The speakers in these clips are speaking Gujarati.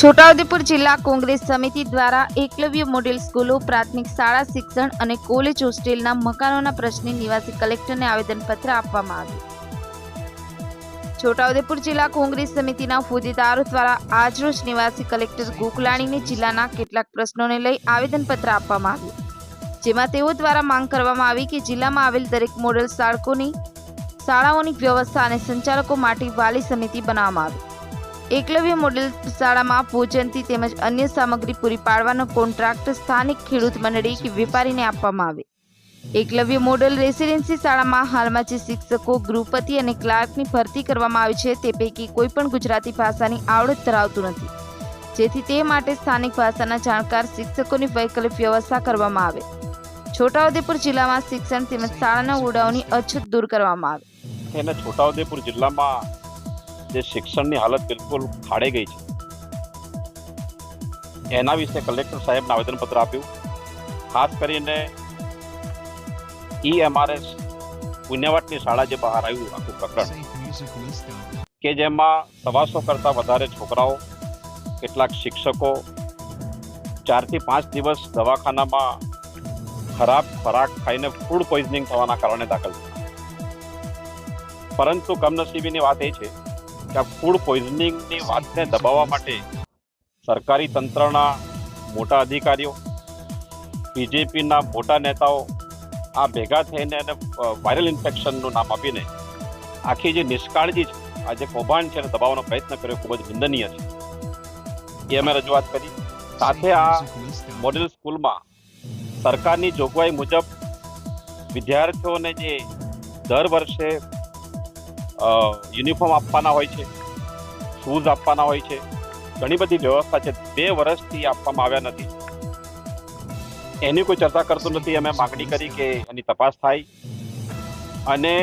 છોટાઉદેપુર જિલ્લા કોંગ્રેસ સમિતિ દ્વારા એકલવ્ય મોડેલ સ્કૂલો, પ્રાથમિક શાળા, શિક્ષણ અને કોલેજ હોસ્ટેલના મકાનોના પ્રશ્ને નિવાસી કલેક્ટરને આવેદનપત્ર આપવામાં આવ્યું. છોટાઉદેપુર જિલ્લા કોંગ્રેસ સમિતિના હોદ્દેદારો દ્વારા આજરોજ નિવાસી કલેક્ટર ગોકલાણીને જિલ્લાના કેટલાક પ્રશ્નોને લઈ આવેદનપત્ર આપવામાં આવ્યું. જેમાં તેઓ દ્વારા માંગ કરવામાં આવી કે જિલ્લામાં આવેલ દરેક મોડેલ શાળકોની, શાળાઓની વ્યવસ્થા અને સંચાલકો માટે વાલી સમિતિ બનાવવામાં આવી. એકલવ્ય મોડેલ શાળામાં ભોજનથી તેમજ અન્ય સામગ્રી પૂરી પાડવાનો કોન્ટ્રાક્ટ સ્થાનિક ખેડૂત મંડળી કે વેપારીને આપવામાં આવે. એકલવ્ય મોડેલ રેસિડેન્સી શાળામાં હાલમાં જે શિક્ષકો, ગૃહપતિ અને ક્લાર્કની ભરતી કરવામાં આવી છે તે પૈકી કોઈ પણ ગુજરાતી ભાષાની આવડત ધરાવતું નથી. જેથી તે માટે સ્થાનિક ભાષાના જાણકાર શિક્ષકોની વૈકલ્પિક વ્યવસ્થા કરવામાં આવે. છોટાઉદેપુર જિલ્લામાં શિક્ષણ તેમજ શાળાના ઓરડાઓની અછત દૂર કરવામાં આવે. છોટાઉદેપુર જિલ્લામાં જે શિક્ષણની હાલત બિલકુલ ખાડે ગઈ છે. એના વિશે કલેક્ટર સાહેબને આવેદનપત્ર આપ્યું. ખાસ કરીને ઈએમઆરએસ પુણ્યવાટની શાળા જે બહાર આવ્યું, આખું પ્રકરણ, કે જેમાં સવાસો કરતાં વધારે છોકરાઓ, કેટલાક શિક્ષકો, ચારથી પાંચ દિવસ દવાખાનામાં ખરાબ ખોરાક ખાઈને ફૂડ પોઈઝનિંગ થવાના કારણે દાખલ થયા. પરંતુ કમનસીબીની વાત એ છે કે ફૂડ પોઈઝનિંગની વાતને દબાવવા માટે સરકારી તંત્રના મોટા અધિકારીઓ બીજેપીના મોટા નેતાઓ આ ભેગા થઈને એને વાયરલ ઇન્ફેક્શનનું નામ આપીને આખી જે નિષ્કાળજી છે, આ જે કૌભાંડ છે એને દબાવવાનો પ્રયત્ન કર્યો, ખૂબ જ નિંદનીય છે. એ અમે રજૂઆત કરી. સાથે આ મોડેલ સ્કૂલમાં સરકારની જોગવાઈ મુજબ વિદ્યાર્થીઓને જે દર વર્ષે યુનિફોર્મ આપવાના હોય છે શૂઝ આપવાના હોય છે, ઘણી બધી વ્યવસ્થા છે, બે વર્ષથી આપવામાં આવ્યા નથી. એની કોઈ ચર્ચા કરતું નથી, અમે માગણી કરી કે એની તપાસ થાય. અને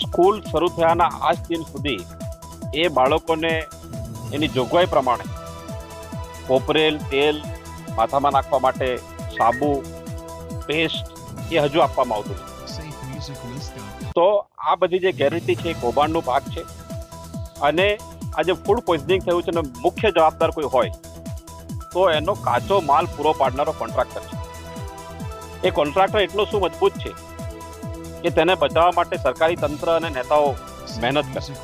સ્કૂલ શરૂ થયાના આજ દિન સુધી એ બાળકોને એની જોગવાઈ પ્રમાણે કોપરેલ, તેલ માથામાં નાખવા માટે સાબુ પેસ્ટ એ હજુ આપવામાં આવતું નથી. તો આ બધી જે ગેરરીતિ છે એ કૌભાંડનો ભાગ છે. અને આ જે ફૂડ પોઈઝનિંગ થયું છે ને મુખ્ય જવાબદાર કોઈ હોય તો એનો કાચો માલ પૂરો પાડનારો કોન્ટ્રાક્ટર છે. એ કોન્ટ્રાક્ટર એટલો શું મજબૂત છે કે તેને બચાવવા માટે સરકારી તંત્ર અને નેતાઓ મહેનત કરે.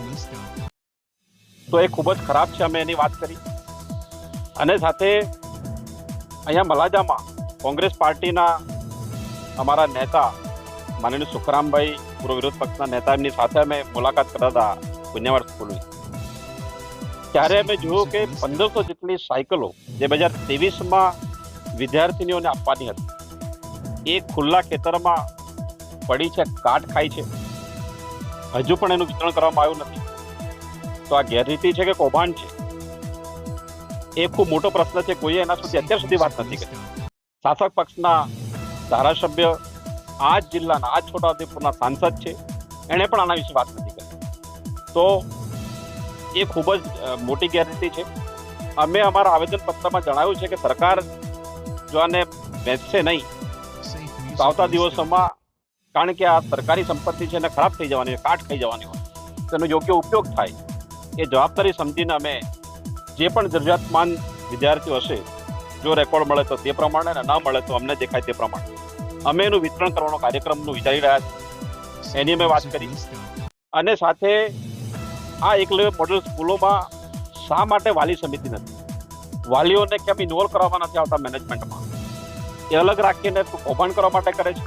તો એ ખૂબ જ ખરાબ છે અમે એની વાત કરી. અને સાથે અહીંયા મલાજામાં કોંગ્રેસ પાર્ટીના અમારા નેતા માનનીય સુખરામભાઈ પૂર્વ વિરોધ પક્ષના નેતા એમની સાથે અમે મુલાકાત કરતા હતા પુન્યાવાડ સ્કૂલની ત્યારે અમે જોયું કે પંદરસો જેટલી સાયકલો બે હજાર ત્રેવીસમાં વિદ્યાર્થીનીઓને આપવાની હતી એ ખુલ્લા ખેતરમાં પડી છે કાટ ખાય છે હજુ પણ એનું વિતરણ કરવામાં આવ્યું નથી તો આ ગેરરીતિ છે કે કૌભાંડ છે એ ખૂબ મોટો પ્રશ્ન છે કોઈએ એના સુધી અત્યાર સુધી વાત નથી કરી શાસક પક્ષના ધારાસભ્ય આ જ જિલ્લાના આ જ છોટાઉદેપુરના સાંસદ છે. એણે પણ આના વિશે વાત નથી કરી. તો એ ખૂબ જ મોટી ગેરરીતિ છે. અમે અમારા આવેદનપત્રમાં જણાવ્યું છે કે સરકાર જો આને વેચશે નહીં, તો આવતા દિવસોમાં કારણ કે આ સરકારી સંપત્તિ છે એને ખરાબ થઈ જવાની હોય, કાટ થઈ જવાની હોય તેનો યોગ્ય ઉપયોગ થાય. એ જવાબદારી સમજીને અમે જે પણ જરૂરિયાતમાન વિદ્યાર્થીઓ હશે, જો રેકોર્ડ મળે તો તે પ્રમાણે અને ન મળે તો અમને દેખાય તે પ્રમાણે. અમે એનું વિતરણ કરવાનો કાર્યક્રમનું વિચારી રહ્યા છીએ. એની અમે વાત કરી. અને સાથે આ એકલવ્ય મોડલ સ્કૂલોમાં શા માટે વાલી સમિતિ નથી? વાલીઓને કેમ ઇન્વોલ્વ કરવામાં નથી આવતા મેનેજમેન્ટમાં એ અલગ રાખીને કૌભાંડ કરવા માટે કરે છે?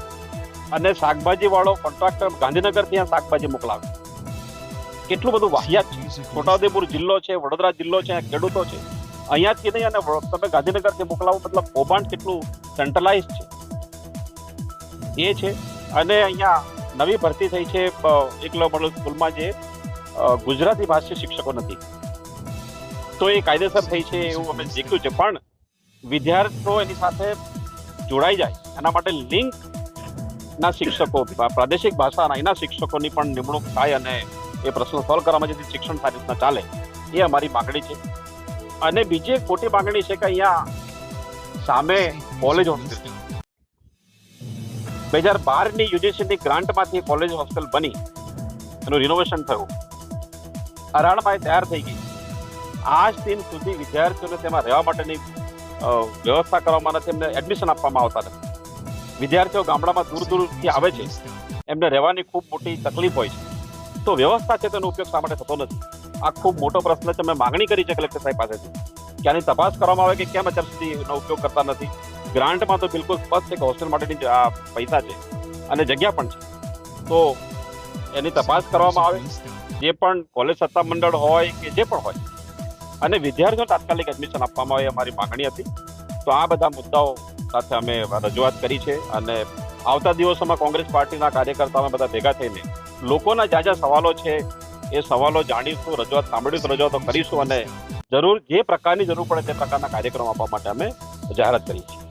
અને શાકભાજીવાળો કોન્ટ્રાક્ટર ગાંધીનગરથી ત્યાં શાકભાજી મોકલાવે કેટલું બધું વાહિયાત છે? છોટાઉદેપુર જિલ્લો છે, વડોદરા જિલ્લો છે ખેડૂતો છે. અહીંયાથી નહીં અને તમે ગાંધીનગરથી મોકલાવો, મતલબ કૌભાંડ કેટલું સેન્ટ્રલાઇઝ છે? એ છે. અને અહીંયા નવી ભરતી થઈ છે એકલો મોડલ સ્કૂલમાં જે ગુજરાતી ભાષી શિક્ષકો નથી. તો એ કાયદેસર થઈ છે એવું અમે શીખ્યું છે. પણ વિદ્યાર્થીઓ એની સાથે જોડાઈ જાય. એના માટે લિંક ના શિક્ષકો પ્રાદેશિક ભાષાના એના શિક્ષકોની પણ નિમણૂક થાય અને એ પ્રશ્નો સોલ્વ કરવામાં જેથી શિક્ષણ સારી રીતના ચાલે એ અમારી માગણી છે. અને બીજી એક મોટી માગણી છે કે અહીંયા સામે કોલેજ હોસ્ટેલ બે હજાર બારની યુજીસીની ગ્રાન્ટમાંથી કોલેજ હોસ્ટેલ બની. એનું રિનોવેશન થયું. અરાણમાં તૈયાર થઈ ગઈ. આજ દિન સુધી વિદ્યાર્થીઓને તેમાં રહેવા માટેની વ્યવસ્થા કરવામાં નથી, એમને એડમિશન આપવામાં આવતા નથી. વિદ્યાર્થીઓ ગામડામાં દૂર દૂરથી આવે છે. એમને રહેવાની ખૂબ મોટી તકલીફ હોય છે. તો વ્યવસ્થા છે તેનો ઉપયોગ શા માટે થતો નથી? આ ખૂબ મોટો પ્રશ્ન છે. મેં માંગણી કરી છે કલેક્ટર સાહેબ પાસેથી. કે આની તપાસ કરવામાં આવે કે કેમ અત્યાર સુધી એનો ઉપયોગ કરતા નથી? ગ્રાન્ટમાં તો બિલકુલ સ્પષ્ટ છે કે હોસ્ટેલ માટેની આ પૈસા છે અને જગ્યા પણ છે. તો એની તપાસ કરવામાં આવે. જે પણ કોલેજ સત્તા મંડળ હોય કે જે પણ હોય. અને વિદ્યાર્થીઓને તાત્કાલિક એડમિશન આપવામાં આવે અમારી માગણી હતી. તો આ બધા મુદ્દાઓ સાથે અમે રજૂઆત કરી છે અને આવતા દિવસોમાં કોંગ્રેસ પાર્ટીના કાર્યકર્તાઓ બધા ભેગા થઈને લોકોના જ્યાં જ્યાં સવાલો છે એ સવાલો જાણીશું, રજૂઆત સાંભળીશું રજૂઆતો કરીશું અને જરૂર જે પ્રકારની જરૂર પડે તે પ્રકારના કાર્યક્રમ આપવા માટે અમે જાહેરાત કરી છે